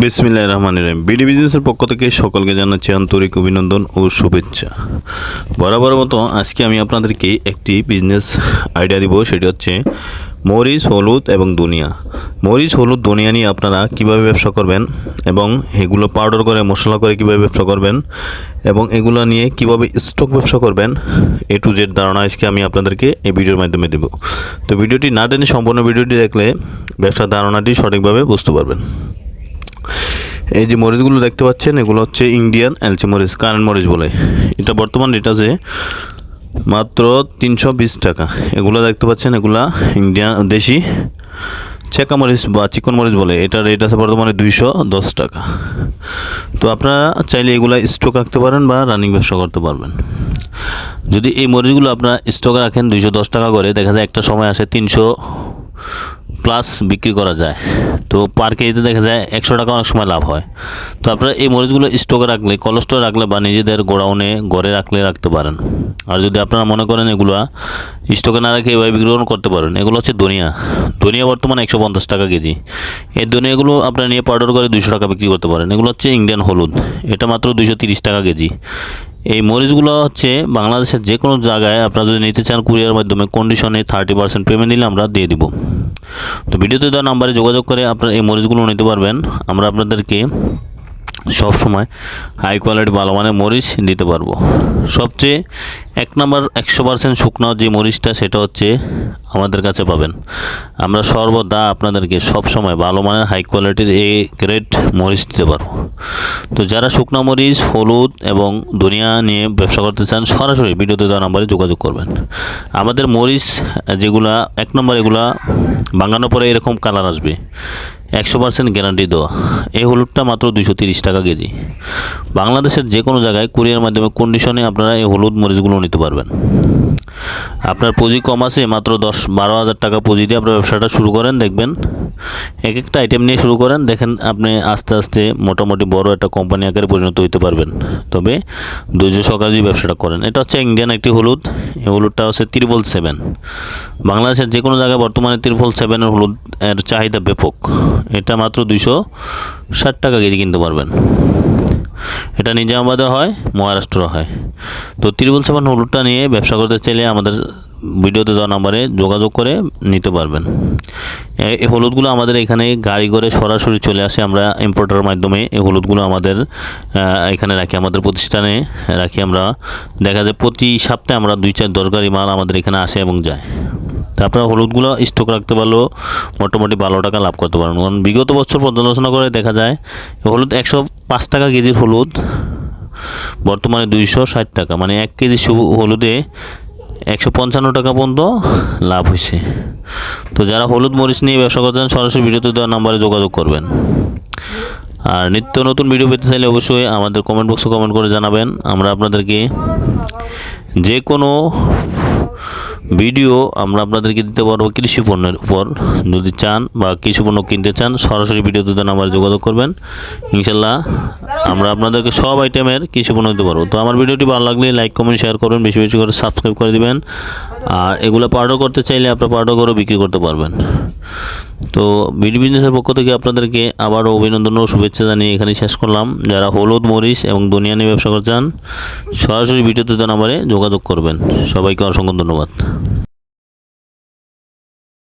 বিসমিল্লাহ রহমান রহিম। বিডি বিজনেসের পক্ষ থেকে সকলকে জানাচ্ছি আন্তরিক অভিনন্দন ও শুভেচ্ছা। বরাবর মতো আজকে আমি আপনাদেরকে একটি বিজনেস আইডিয়া দিব, সেটি হচ্ছে মরিচ, হলুদ এবং দুনিয়া মরিচ, হলুদ দুনিয়া নিয়ে আপনারা কীভাবে ব্যবসা করবেন এবং এগুলো পাউডার করে, মশলা করে কীভাবে ব্যবসা করবেন এবং এগুলো নিয়ে কীভাবে স্টক ব্যবসা করবেন এ টু জেড ধারণা আজকে আমি আপনাদেরকে এই ভিডিওর মাধ্যমে দেব। তো ভিডিওটি না টেনে সম্পূর্ণ ভিডিওটি দেখলে ব্যবসার ধারণাটি সঠিকভাবে বুঝতে পারবেন। এই যে মরিচগুলো দেখতে পাচ্ছেন, এগুলো হচ্ছে ইন্ডিয়ান এলচি মরিচ, কারেন্ট মরিচ বলে। এটা বর্তমান রেট আছে মাত্র তিনশো বিশ টাকা। এগুলো দেখতে পাচ্ছেন, এগুলা ইন্ডিয়ান দেশি চেকা মরিচ বা চিকন মরিচ বলে। এটার রেট আছে বর্তমানে দুইশো দশ টাকা। তো আপনারা চাইলে এগুলো স্টক রাখতে পারেন বা রানিং ব্যবসা করতে পারবেন। যদি এই মরিচগুলো আপনারা স্টকে রাখেন দুইশো দশ টাকা করে, দেখা যায় একটা সময় আসে তিনশো প্লাস বিক্রি করা যায়। তো পার কেজিতে দেখা যায় একশো টাকা অনেক সময় লাভ হয়। তো আপনারা এই মরিচগুলো স্টকে রাখলে কলেস্ট্রল রাখলে বা নিজেদের গোডাউনে, ঘরে রাখলে রাখতে পারেন। আর যদি আপনারা মনে করেন এগুলো স্টকে না রেখে এভাবে বিক্রি করতে পারেন। এগুলো হচ্ছে দুনিয়া। দুনিয়া বর্তমানে একশো পঞ্চাশ টাকা কেজি। এই দুনিয়াগুলো আপনারা নিয়ে পাউডার করে দুশো টাকা বিক্রি করতে পারেন। এগুলো হচ্ছে ইন্ডিয়ান হলুদ। এটা মাত্র দুশো তিরিশ টাকা কেজি। এই মরিচগুলো হচ্ছে বাংলাদেশের যে কোনো জায়গায় আপনারা যদি নিতে চান কুরিয়ার মাধ্যমে কন্ডিশনে থার্টি পার্সেন্ট পেমেন্ট নিলে আমরা দিয়ে দিব। তো ভিডিওতে দেওয়া নাম্বারে যোগাযোগ করে আপনারা এই মরিচগুলো নিতে পারবেন। আমরা আপনাদেরকে সব সময় হাই কোয়ালিটি ভালো মানের মরিচ দিতে পারব। সবচেয়ে এক নম্বর একশো পার্সেন্ট শুকনো যে মরিচটা সেটা হচ্ছে আমাদের কাছে পাবেন। আমরা সর্বদা আপনাদেরকে সব সময় ভালো মানের হাই কোয়ালিটির এ গ্রেড মরিচ দিতে পারব। তো যারা শুকনো মরিচ, হলুদ এবং দুনিয়া নিয়ে ব্যবসা করতে চান, সরাসরি ভিডিওতে দেওয়া নাম্বারে যোগাযোগ করবেন। আমাদের মরিচ যেগুলা, এক নম্বর এগুলা বাঙানোর পরে এরকম কালার আসবে। একশো পার্সেন্ট গ্যারান্টি দেওয়া। এই হলুদটা মাত্র দুশো তিরিশ টাকা কেজি। বাংলাদেশের যে কোনো জায়গায় কুরিয়ার মাধ্যমে কন্ডিশনে আপনারা এই হলুদ মরিচগুলো নিতে পারবেন। আপনার পুঁজি কম আছে, মাত্র দশ বারো হাজার টাকা পুঁজি দিয়ে আপনার ব্যবসাটা শুরু করেন, দেখবেন। এক একটা আইটেম নিয়ে শুরু করেন, দেখেন আপনি আস্তে আস্তে মোটামুটি বড় একটা কোম্পানি আকারে পরিণত হইতে পারবেন। তবে ধৈর্য সহকারে যদি ব্যবসাটা করেন, এটা হচ্ছে ইন্ডিয়ান একটি হলুদ। এই হলুদটা হচ্ছে ত্রিপল সেভেন বাংলাদেশের যে কোনো জায়গায় বর্তমানে ত্রিপল সেভেনের হলুদ এর চাহিদা ব্যাপক। এটা মাত্র দুশো ষাট টাকা কেজি কিনতে পারবেন। এটা নিজামাবাদে হয় মহারাষ্ট্র হয়। তো ত্রিপল সেভেন হলুদটা নিয়ে ব্যবসা করতে চাইলে আমাদের ভিডিওতে দেওয়া নাম্বারে যোগাযোগ করে নিতে পারবেন। এই হলুদগুলো আমাদের এখানে গাড়ি করে সরাসরি চলে আসে। আমরা ইম্পোর্টারের মাধ্যমে এই হলুদগুলো আমাদের এখানে রাখি। আমাদের প্রতিষ্ঠানে রাখি। আমরা দেখা যায় প্রতি সপ্তাহে আমরা দুই চার দশ গাড়ি মাল আমাদের এখানে আসে এবং যায়। তা আপনারা হলুদগুলো স্টক রাখতে পারলেও মোটামুটি ভালো টাকা লাভ করতে পারেন। কারণ বিগত বছর পর্যালোচনা করে দেখা যায়, হলুদ একশো পাঁচ টাকা কেজির হলুদ, বর্তমানে দুইশো ষাট টাকা। মানে এক কেজি হলুদে একশো পঞ্চান্ন টাকা পর্যন্ত লাভ হয়েছে। তো যারা হলুদ মরিচ নিয়ে ব্যবসা করতেন সরাসরি ভিডিওতে দেওয়া নাম্বারে যোগাযোগ করবেন। আর নিত্য নতুন ভিডিও পেতে চাইলে অবশ্যই আমাদের কমেন্ট বক্সে কমেন্ট করে জানাবেন। আমরা আপনাদেরকে যে কোনো ভিডিও আমরা আপনাদেরকে দিতে পারব কৃষি পণ্যের উপর। যদি চান বা কৃষি পণ্য কিনতে চান, সরাসরি ভিডিওতে দেন আমার যোগাযোগ করবেন। ইনশাল্লাহ আমরা আপনাদেরকে সব আইটেমের কৃষি পণ্য দিতে পারব। তো আমার ভিডিওটি ভালো লাগলে লাইক কমেন্ট শেয়ার করবেন, বেশি বেশি করে সাবস্ক্রাইব করে দিবেন। আর এগুলো পাউডার করতে চাইলে আপনার পাউডার করে বিক্রি করতে পারবেন। তো বিডি বিজনেসের পক্ষ থেকে আপনাদেরকে আবারও অভিনন্দন ও শুভেচ্ছা জানিয়ে এখানে শেষ করলাম। যারা হলুদ, মরিচ এবং দুনিয়া নিয়ে ব্যবসা করতে চান, সরাসরি ভিডিওতে জানাবারে যোগাযোগ করবেন। সবাইকে অসংখ্য ধন্যবাদ।